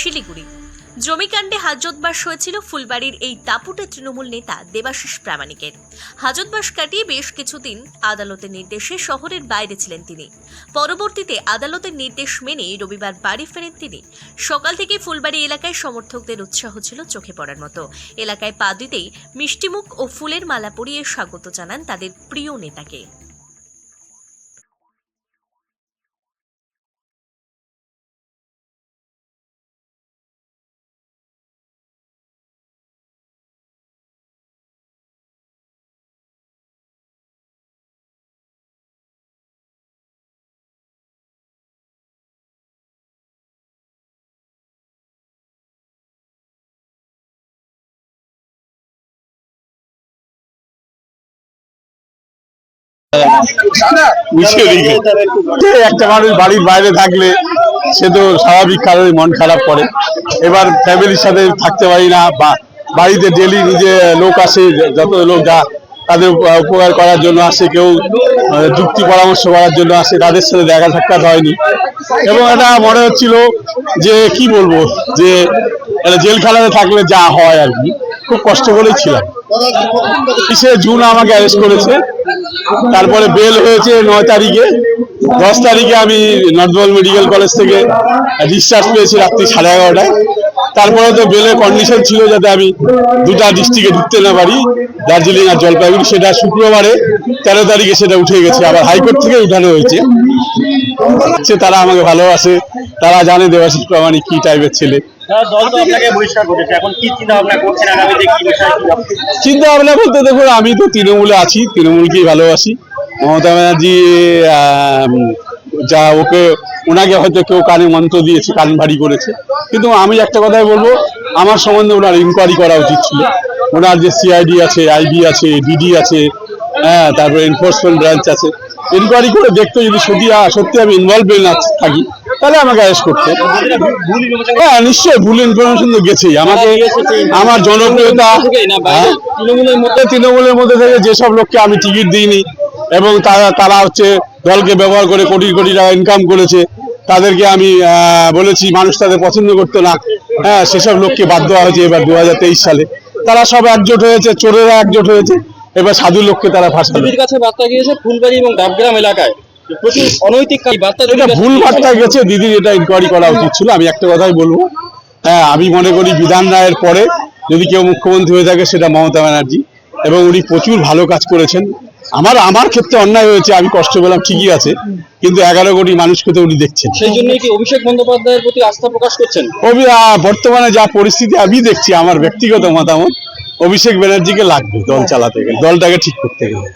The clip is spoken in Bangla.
শিলিগুড়ি। জমিকাণ্ডে হাজতবাস হয়েছিল ফুলবাড়ির এই দাপুটে তৃণমূল নেতা দেবাশিস প্রামাণিকের। হাজতবাস কাটিয়ে বেশ কিছুদিন আদালতের নির্দেশে শহরের বাইরে ছিলেন তিনি। পরবর্তীতে আদালতের নির্দেশ মেনে রবিবার বাড়ি ফেরেন তিনি। সকাল থেকে ফুলবাড়ি এলাকায় সমর্থকদের উৎসাহ ছিল চোখে পড়ার মতো। এলাকায় পা দিতেই মিষ্টিমুখ ও ফুলের মালা পরিয়ে স্বাগত জানান তাদের প্রিয় নেতাকে। মিশিয়ে যে একটা মানুষ বাড়ির বাইরে থাকলে সে তো স্বাভাবিক কারণে মন খারাপ করে। এবার ফ্যামিলির সাথে থাকতে পারি না বা বাড়িতে ডেলি নিজে লোক আসে যত লোক যা তাদের উপকার করার জন্য আসে কেউ আহ, যুক্তি পরামর্শ করার জন্য আসে তাদের সাথে দেখা সাক্ষাৎ হয়নি। এবং এটা মনে হচ্ছিল যে কি বলব যে একটা জেলখানাতে থাকলে যা হয় আর কি খুব কষ্ট করেই ছিলাম। বিশে জুন আমাকে অ্যারেস্ট করেছে? তারপরে বেল হয়েছে নয় তারিখে। দশ তারিখে আমি নর্থবেঙ্গল মেডিকেল কলেজ থেকে ডিসচার্জ পেয়েছি রাত্রি সাড়ে এগারোটায়। তারপরে তো বেলের কন্ডিশন ছিল যাতে আমি দুটা ডিস্ট্রিক্টে ঢুকতে না পারি, দার্জিলিং আর জলপাইগুড়ি। সেটা শুক্রবারে তেরো তারিখে সেটা উঠে গেছে, আবার হাইকোর্ট থেকে উঠানো হয়েছে। তারা আমাকে ভালোবাসে, তারা জানে দেবাশিস প্রামাণিক কি টাইপের ছেলে। চিন্তা ভাবনা বলতে দেখুন, আমি তো তৃণমূলে আছি, তৃণমূলকেই ভালোবাসি। মমতা ব্যানার্জি যা ওকে, ওনাকে হয়তো কেউ কানে মন্ত্র দিয়েছে, কান ভারী করেছে। কিন্তু আমি একটা কথাই বলব, আমার সম্বন্ধে ওনার ইনকোয়ারি করা উচিত ছিল। ওনার যে সিআইডি আছে আইবি আছে ডিডি আছে হ্যাঁ তারপরে এনফোর্সমেন্ট ব্রাঞ্চ আছে। ইনকোয়ারি করে দেখতে যদি সত্যি সত্যি আমি ইনভলভমেন্ট থাকি তাহলে আমাকে অ্যারেস্ট করতে। হ্যাঁ নিশ্চয়ই ভুল ইনফরমেশন তো গেছেই। আমাকে আমার জনপ্রিয়তা হ্যাঁ? তৃণমূলের মধ্যে থেকে যেসব লোককে আমি টিকিট দিইনি এবং তারা তারা হচ্ছে দলকে ব্যবহার করে কোটি কোটি টাকা ইনকাম করেছে, তাদেরকে আমি বলেছি মানুষ তাদের পছন্দ করতো না। হ্যাঁ সেসব লোককে বাদ দেওয়া হয়েছে এবার দু হাজার তেইশ সালে। তারা সব একজোট হয়েছে, চোরেরা একজোট হয়েছে। এবার সাধু লোককে তারা ফাঁসালো কাছে বার্তা গিয়েছে, ফুলবাড়ি এবং ডাবগ্রাম এলাকায় প্রচুর অনৈতিক বার্তা এটা ভুল বার্তা গেছে দিদির এটা ইনকোয়ারি করা উচিত ছিল আমি একটা কথাই বলব। হ্যাঁ আমি মনে করি বিধান রায়ের পরে যদি কেউ মুখ্যমন্ত্রী হয়ে থাকে সেটা মমতা ব্যানার্জি। এবং উনি প্রচুর ভালো কাজ করেছেন। আমার আমার ক্ষেত্রে অন্যায় হয়েছে আমি কষ্ট পেলাম ঠিকই আছে। কিন্তু এগারো কোটি মানুষকে তো উনি দেখছেন। সেই জন্যই কি অভিষেক বন্দ্যোপাধ্যায়ের প্রতি আস্থা প্রকাশ করছেন? বর্তমানে যা পরিস্থিতি আমি দেখছি আমার ব্যক্তিগত মতামত। অভিষেক ব্যানার্জিকে লাগবে দল চালাতে গেলে দলটাকে ঠিক করতে গেলে।